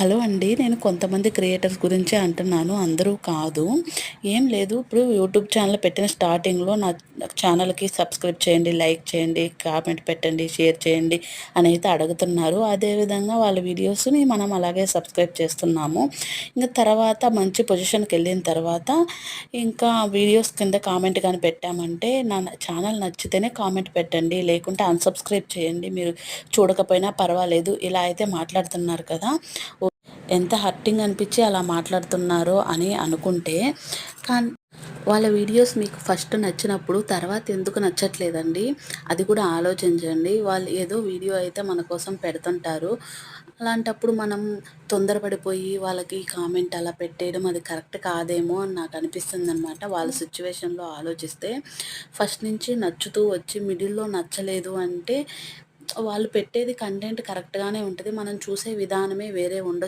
Hello అండి నేను కొంతమంది క్రియేటర్స్ గురించి అంటున్నాను అందరూ కాదు. ఏం లేదు ఇప్పుడు యూట్యూబ్ ఛానల్ పెట్టిన స్టార్టింగ్లో నా ఛానల్కి సబ్స్క్రైబ్ చేయండి లైక్ చేయండి కామెంట్ పెట్టండి షేర్ చేయండి అని అయితే అడుగుతున్నారు. అదేవిధంగా వాళ్ళ వీడియోస్ని మనం అలాగే సబ్స్క్రైబ్ చేస్తున్నాము. ఇంకా తర్వాత మంచి పొజిషన్కి వెళ్ళిన తర్వాత ఇంకా వీడియోస్ కింద కామెంట్ కానీ పెట్టామంటే నా ఛానల్ నచ్చితేనే కామెంట్ పెట్టండి లేకుంటే అన్సబ్స్క్రైబ్ చేయండి. మీరు చూడకపోయినా పర్వాలేదు ఇలా అయితే మాట్లాడుతున్నారు కదా. ఎంత హర్టింగ్ అనిపించి అలా మాట్లాడుతున్నారో అని అనుకుంటే కానీ వాళ్ళ వీడియోస్ మీకు ఫస్ట్ నచ్చినప్పుడు తర్వాత ఎందుకు నచ్చట్లేదండి? అది కూడా ఆలోచించండి. వాళ్ళు ఏదో వీడియో అయితే మన కోసం పెడుతుంటారు. అలాంటప్పుడు మనం తొందరపడిపోయి వాళ్ళకి కామెంట్ అలా పెట్టేయడం అది కరెక్ట్ కాదేమో అని నాకు అనిపిస్తుంది అనమాట వాళ్ళ సిచ్యువేషన్లో ఆలోచిస్తే ఫస్ట్ నుంచి నచ్చుతూ వచ్చి మిడిల్లో నచ్చలేదు అంటే వాళ్ళు పెట్టేది కంటెంట్ కరెక్ట్గానే ఉంటుంది. మనం చూసే విధానమే వేరే ఉండదు